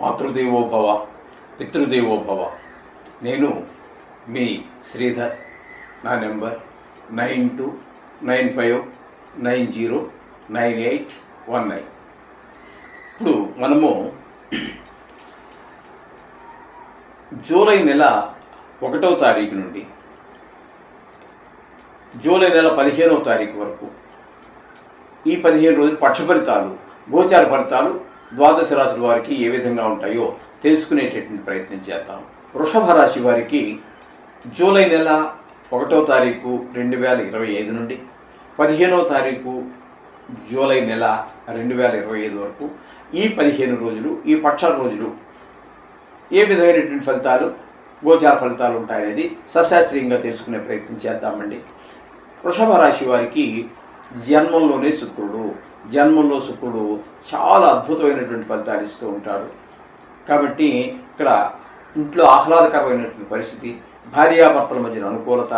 మాతృదేవోభవ పితృదేవోభవ. నేను మీ శ్రీధర్. నా number nine two nine five nine zero nine eight one nine. ఇప్పుడు మనము జూలై నెల ఒకటో తారీఖు నుండి జూలై నెల పదిహేనవ తారీఖు వరకు ఈ పదిహేను రోజులు పక్ష ఫలితాలు గోచార ఫలితాలు ద్వాదశ రాశుల వారికి ఏ విధంగా ఉంటాయో తెలుసుకునేటటువంటి ప్రయత్నం చేద్దాం. వృషభ రాశి వారికి జూలై నెల ఒకటో తారీఖు రెండు వేల ఇరవై ఐదు నుండి పదిహేనో తారీఖు జూలై నెల రెండు వేల ఇరవై ఐదు వరకు ఈ పదిహేను రోజులు ఈ పక్ష రోజులు ఏ విధమైనటువంటి ఫలితాలు గోచార ఫలితాలు ఉంటాయనేది సశాస్త్రీయంగా తెలుసుకునే ప్రయత్నం చేద్దామండి. వృషభ రాశి వారికి జన్మంలోనే శుక్రుడు. జన్మంలో శుక్రుడు చాలా అద్భుతమైనటువంటి ఫలితాలు ఇస్తూ ఉంటాడు. కాబట్టి ఇక్కడ ఇంట్లో ఆహ్లాదకరమైనటువంటి పరిస్థితి భార్యాభర్తల మధ్యన అనుకూలత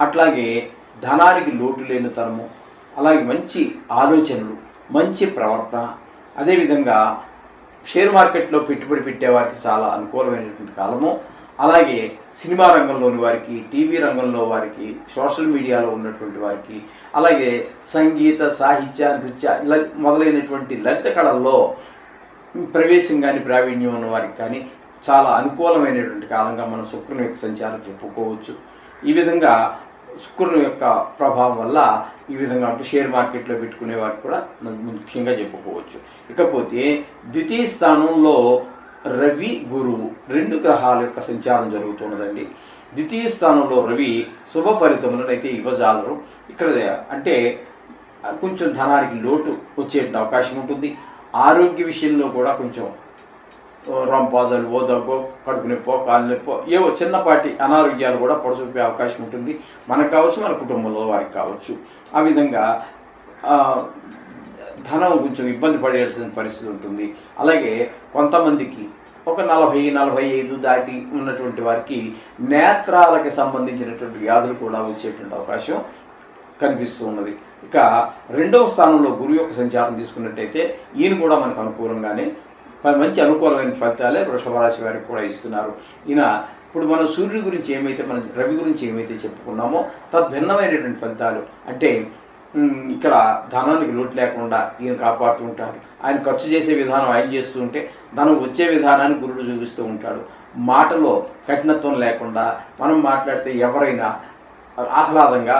అట్లాగే ధనానికి లోటు లేని తనము అలాగే మంచి ఆలోచనలు మంచి ప్రవర్తన అదేవిధంగా షేర్ మార్కెట్లో పెట్టుబడి పెట్టే వారికి చాలా అనుకూలమైనటువంటి కాలము. అలాగే సినిమా రంగంలోని వారికి టీవీ రంగంలో వారికి సోషల్ మీడియాలో ఉన్నటువంటి వారికి అలాగే సంగీత సాహిత్య నృత్య మొదలైనటువంటి లలిత కళల్లో ప్రవేశం కానీ ప్రావీణ్యం ఉన్న వారికి కానీ చాలా అనుకూలమైనటువంటి కాలంగా మనం శుక్రుని యొక్క సంచారం చెప్పుకోవచ్చు. ఈ విధంగా శుక్రుని యొక్క ప్రభావం వల్ల ఈ విధంగా అంటే షేర్ మార్కెట్లో పెట్టుకునే వారికి కూడా ముఖ్యంగా చెప్పుకోవచ్చు. ఇకపోతే ద్వితీయ స్థానంలో రవి గురువు రెండు గ్రహాల యొక్క సంచారం జరుగుతున్నదండి. ద్వితీయ స్థానంలో రవి శుభ ఫలితములను అయితే ఇవ్వజాలరు. ఇక్కడ అంటే కొంచెం ధనానికి లోటు వచ్చే అవకాశం ఉంటుంది. ఆరోగ్య విషయంలో కూడా కొంచెం రంపాదలు ఓ కడుపు నొప్పో కాలు నొప్పో ఏవో చిన్నపాటి అనారోగ్యాలు కూడా పొడచూపే అవకాశం ఉంటుంది. మనకు కావచ్చు మన కుటుంబంలో వారికి కావచ్చు. ఆ విధంగా ధనం కొంచెం ఇబ్బంది పడేయాల్సిన పరిస్థితి ఉంటుంది. అలాగే కొంతమందికి ఒక నలభై నలభై ఐదు దాటి ఉన్నటువంటి వారికి నేత్రాలకు సంబంధించినటువంటి వ్యాధులు కూడా వచ్చేటువంటి అవకాశం కనిపిస్తూ ఉన్నది. ఇక రెండవ స్థానంలో గురువు యొక్క సంచారం తీసుకున్నట్టయితే ఈయన కూడా మనకు అనుకూలంగానే మంచి అనుకూలమైన ఫలితాలే వృషభ రాశి వారికి కూడా ఇస్తున్నారు. ఈయన ఇప్పుడు మనం సూర్యుడి గురించి ఏమైతే మనం రవి గురించి ఏమైతే చెప్పుకున్నామో తద్భిన్నమైనటువంటి ఫలితాలు. అంటే ఇక్కడ ధనానికి లోటు లేకుండా ఈయన కాపాడుతూ ఉంటాడు. ఆయన ఖర్చు చేసే విధానం ఆయన చేస్తూ ఉంటే ధనం వచ్చే విధానాన్ని గురుడు చూపిస్తూ ఉంటాడు. మాటలో కఠినత్వం లేకుండా మనం మాట్లాడితే ఎవరైనా ఆహ్లాదంగా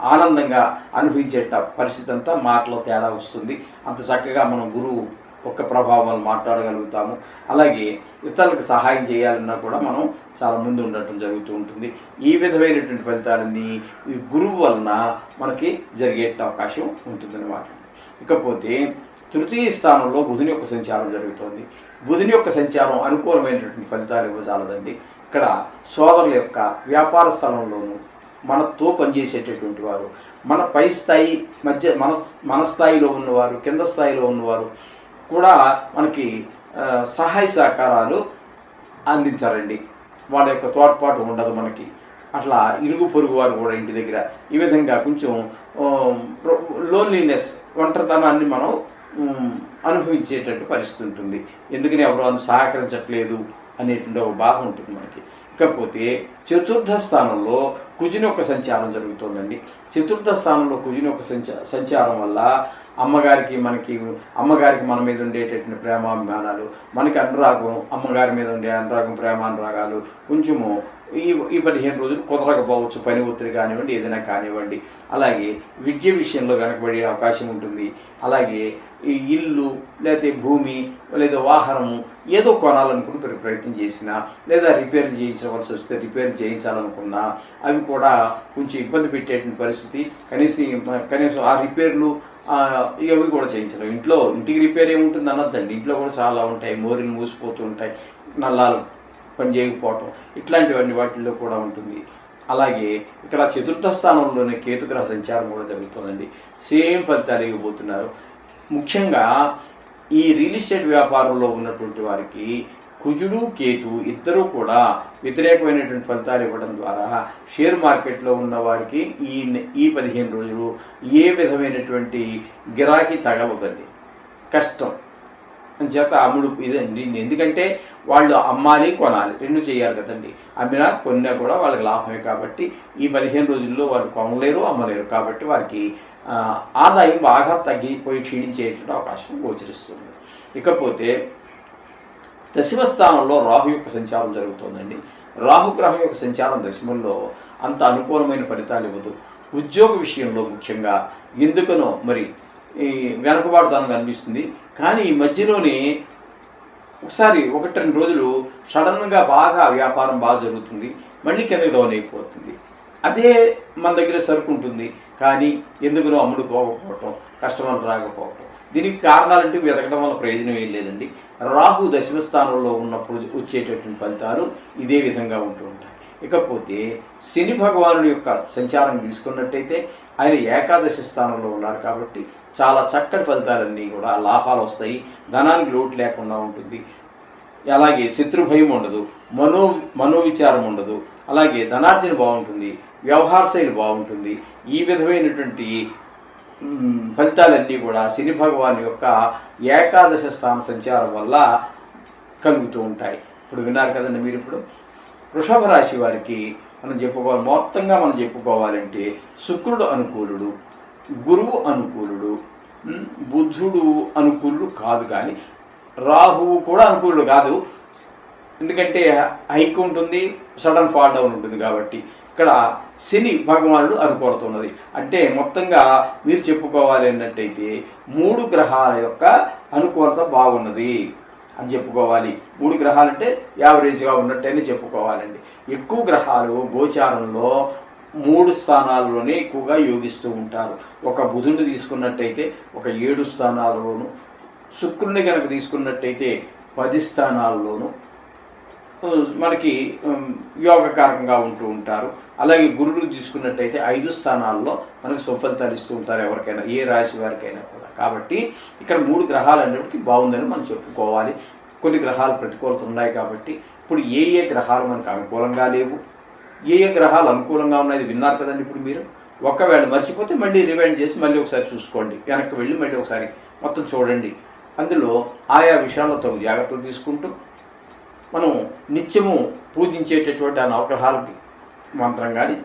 ఆనందంగా అనుభవించేట పరిస్థితి అంతా మాటలో తేడా వస్తుంది. అంత చక్కగా మనం గురువు ఒక్క ప్రభావం మాట్లాడగలుగుతాము. అలాగే ఇతరులకు సహాయం చేయాలన్నా కూడా మనం చాలా ముందు ఉండటం జరుగుతూ ఉంటుంది. ఈ విధమైనటువంటి ఫలితాలన్నీ ఈ గురువు వలన మనకి జరిగే అవకాశం ఉంటుందన్నమాట. ఇకపోతే తృతీయ స్థానంలో బుధుని యొక్క సంచారం జరుగుతోంది. బుధుని యొక్క సంచారం అనుకూలమైనటువంటి ఫలితాలు ఇవ్వజాలదండి ఇక్కడ సోదరుల యొక్క వ్యాపార స్థలంలోనూ మనతో పనిచేసేటటువంటి వారు మన పై స్థాయి మధ్య మన మన స్థాయిలో ఉన్నవారు కింద స్థాయిలో ఉన్నవారు కూడా మనకి సహాయ సహకారాలు అందించారండి. వాళ్ళ యొక్క తోడ్పాటు ఉండదు మనకి. అట్లా ఇరుగు పొరుగు వారు కూడా ఇంటి దగ్గర. ఈ విధంగా కొంచెం లోన్లీనెస్ ఒంటరితనాన్ని మనం అనుభవించేటట్టు పరిస్థితి ఉంటుంది. ఎందుకని ఎవరు అందు సహకరించట్లేదు అనేటువంటి ఒక బాధ ఉంటుంది మనకి. ఇకపోతే చతుర్థ స్థానంలో కుజుని యొక్క సంచారం జరుగుతుందండి. చతుర్థ స్థానంలో కుజుని యొక్క సంచా సంచారం వల్ల అమ్మగారికి మనకి అమ్మగారికి మన మీద ఉండేటటువంటి ప్రేమాభిమానాలు మనకి అనురాగం అమ్మగారి మీద ఉండే అనురాగం ప్రేమానురాగాలు కొంచెము ఈ ఈ పదిహేను రోజులు కుదరకపోవచ్చు పని ఒత్తిడి కానివ్వండి ఏదైనా కానివ్వండి. అలాగే విద్య విషయంలో వెనకబడే అవకాశం ఉంటుంది. అలాగే ఈ ఇల్లు లేకపోతే భూమి లేదా వాహనము ఏదో కొనాలనుకుని ప్రయత్నం చేసినా లేదా రిపేర్ చేయించవలసి వస్తే రిపేర్ చేయించాలనుకున్నా అవి కూడా కొంచెం ఇబ్బంది పెట్టేటువంటి పరిస్థితి. కనీసం కనీసం ఆ రిపేర్లు ఇవి కూడా చేయించలేము ఇంట్లో ఇంటికి రిపేర్ ఏముంటుంది అనొద్దండి. ఇంట్లో కూడా చాలా ఉంటాయి. మోరీలు మూసిపోతూ ఉంటాయి. నల్లాలు పని చేయకపోవటం. ఇట్లాంటివన్నీ వాటిల్లో కూడా ఉంటుంది. అలాగే ఇక్కడ చతుర్థ స్థానంలోనే కేతుగ్రహ సంచారం కూడా జరుగుతుందండి. సేమ్ ఫలితాలు ఇవ్వబోతున్నారు. ముఖ్యంగా ఈ రియల్ ఎస్టేట్ వ్యాపారంలో ఉన్నటువంటి వారికి కుజుడు కేతు ఇద్దరూ కూడా వ్యతిరేకమైనటువంటి ఫలితాలు ఇవ్వడం ద్వారా షేర్ మార్కెట్లో ఉన్న వారికి ఈ ఈ పదిహేను రోజులు ఏ విధమైనటువంటి గిరాకీ తగలదండి కష్టం. చేత అమ్ముడు ఇదండి ఎందుకంటే వాళ్ళు అమ్మాలి కొనాలి. రెండు చేయాలి కదండి. అమ్మినా కొన్నా కూడా వాళ్ళకి లాభమే కాబట్టి ఈ పదిహేను రోజుల్లో వాళ్ళు కొనలేరు అమ్మలేరు కాబట్టి వారికి ఆదాయం బాగా తగ్గిపోయి క్షీణించేటువంటి అవకాశం గోచరిస్తుంది. ఇకపోతే దశమ స్థానంలో రాహు యొక్క సంచారం జరుగుతోందండి. రాహుగ్రహం యొక్క సంచారం దశమంలో అంత అనుకూలమైన ఫలితాలు ఇవ్వదు. ఉద్యోగ విషయంలో ముఖ్యంగా ఎందుకనో మరి ఈ వెనకబాటుతనం కనిపిస్తుంది కానీ ఈ మధ్యలోనే ఒకసారి ఒకటి రెండు రోజులు సడన్గా బాగా వ్యాపారం బాగా జరుగుతుంది. మళ్ళీ కిందకి డౌన్ అయిపోతుంది. అదే మన దగ్గర సరుకు ఉంటుంది. కానీ ఎందుకునో అమ్ముడుకోకపోవటం కస్టమర్లు రాకపోవటం. దీనికి కారణాలంటే వెతకడం వల్ల ప్రయోజనం ఏం లేదండి. రాహు దశమ స్థానంలో ఉన్నప్పుడు వచ్చేటటువంటి ఫలితాలు ఇదే విధంగా ఉంటూ ఉంటాయి. ఇకపోతే శని భగవానుడి యొక్క సంచారం తీసుకున్నట్టయితే ఆయన ఏకాదశి స్థానంలో ఉన్నారు కాబట్టి చాలా చక్కటి ఫలితాలన్నీ కూడా లాభాలు వస్తాయి. ధనానికి లోటు లేకుండా ఉంటుంది. అలాగే శత్రుభయం ఉండదు. మనో మనోవిచారం ఉండదు. అలాగే ధనార్జన బాగుంటుంది. వ్యవహార శైలి బాగుంటుంది. ఈ విధమైనటువంటి ఫలితాలన్నీ కూడా శని భగవాన్ యొక్క ఏకాదశ స్థాన సంచారం వల్ల కలుగుతూ ఉంటాయి. ఇప్పుడు విన్నారు కదండి మీరు ఇప్పుడు? వృషభ రాశి వారికి మనం చెప్పుకోవాలి మొత్తంగా మనం చెప్పుకోవాలంటే శుక్రుడు అనుకూలుడు గురువు అనుకూలుడు బుద్ధుడు అనుకూలుడు కాదు కానీ రాహువు కూడా అనుకూలుడు కాదు. ఎందుకంటే హైక్ ఉంటుంది సడన్ ఫాల్ డౌన్ ఉంటుంది కాబట్టి ఇక్కడ శని భగవానుడు అనుకోరుతున్నది. అంటే మొత్తంగా మీరు చెప్పుకోవాలి అన్నట్టయితే మూడు గ్రహాల యొక్క అనుకూలత బాగున్నది అని చెప్పుకోవాలి. మూడు గ్రహాలు అంటే యావరేజ్గా ఉన్నట్టని చెప్పుకోవాలండి. ఎక్కువ గ్రహాలు గోచారంలో మూడు స్థానాల్లోనే ఎక్కువగా యోగిస్తూ ఉంటారు. ఒక బుధుడిని తీసుకున్నట్టయితే ఒక ఏడు స్థానాల్లోనూ శుక్రుని కనుక తీసుకున్నట్టయితే పది స్థానాల్లోనూ మనకి యోగకారకంగా ఉంటూ ఉంటారు. అలాగే గురువులు తీసుకున్నట్టయితే ఐదు స్థానాల్లో మనకు సుఫలితాలు ఇస్తూ ఉంటారు ఎవరికైనా ఏ రాశి వారికైనా కూడా. కాబట్టి ఇక్కడ మూడు గ్రహాలు అనేటికి బాగుందని మనం చెప్పుకోవాలి. కొన్ని గ్రహాలు ప్రతికూలత ఉన్నాయి కాబట్టి ఇప్పుడు ఏ ఏ గ్రహాలు మనకు అనుకూలంగా లేవు? ఏ ఏ గ్రహాలు అనుకూలంగా ఉన్నాయి? విన్నారు కదండి ఇప్పుడు మీరు. ఒకవేళ మర్చిపోతే మళ్ళీ రివైండ్ చేసి మళ్ళీ ఒకసారి చూసుకోండి. వెనక్కి వెళ్ళి మళ్ళీ ఒకసారి మొత్తం చూడండి. అందులో ఆయా విషయాల్లో తగు జాగ్రత్తలు తీసుకుంటూ మనం నిత్యము పూజించేటటువంటి ఆ నవగ్రహాలకి మంత్రం కానీ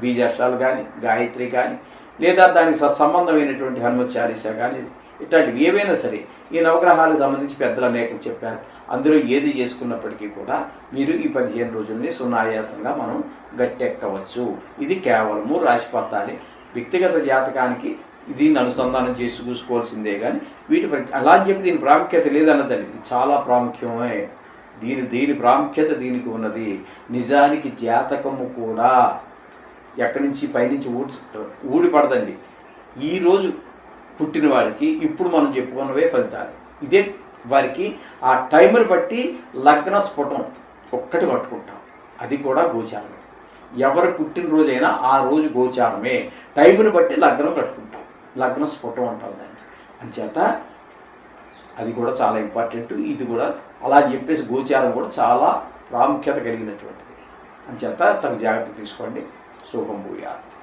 బీజాష్టాలు కానీ గాయత్రి కానీ లేదా దానికి సత్సంబంధమైనటువంటి హనుమత్ చాలీస కానీ ఇట్లాంటివి ఏవైనా సరే ఈ నవగ్రహాలకు సంబంధించి పెద్దలు అనేకం చెప్పారు. అందులో ఏది చేసుకున్నప్పటికీ కూడా మీరు ఈ పదిహేను రోజుల్ని సునాయాసంగా మనం గట్టెక్కవచ్చు. ఇది కేవలము రాశి వ్యక్తిగత జాతకానికి దీన్ని అనుసంధానం చేసి చూసుకోవాల్సిందే కానీ వీటి ప్రతి అలా అని చెప్పి దీని ప్రాముఖ్యత లేదన్నదండి. ఇది చాలా ప్రాముఖ్యమే. దీని దీని ప్రాముఖ్యత దీనికి ఉన్నది. నిజానికి జాతకము కూడా ఎక్కడి నుంచి పైనుంచి ఊడి ఊడి పడదండి ఈరోజు పుట్టిన వారికి ఇప్పుడు మనం చెప్పుకున్నవే ఫలితాలు. ఇదే వారికి ఆ టైంని బట్టి లగ్న స్ఫుటం ఒక్కటి పట్టుకుంటాం. అది కూడా గోచారమే. ఎవరు పుట్టినరోజైనా ఆ రోజు గోచారమే. టైమును బట్టి లగ్నం కట్టుకుంటాం. లగ్న స్ఫుటం అంటాం దాన్ని. అంచేత అది కూడా చాలా ఇంపార్టెంట్ ఇది కూడా అలా చెప్పేసి గోచారం కూడా చాలా ప్రాముఖ్యత కలిగినటువంటిది. అంచేత తగు జాగ్రత్త తీసుకోండి. శుభం భూయాలు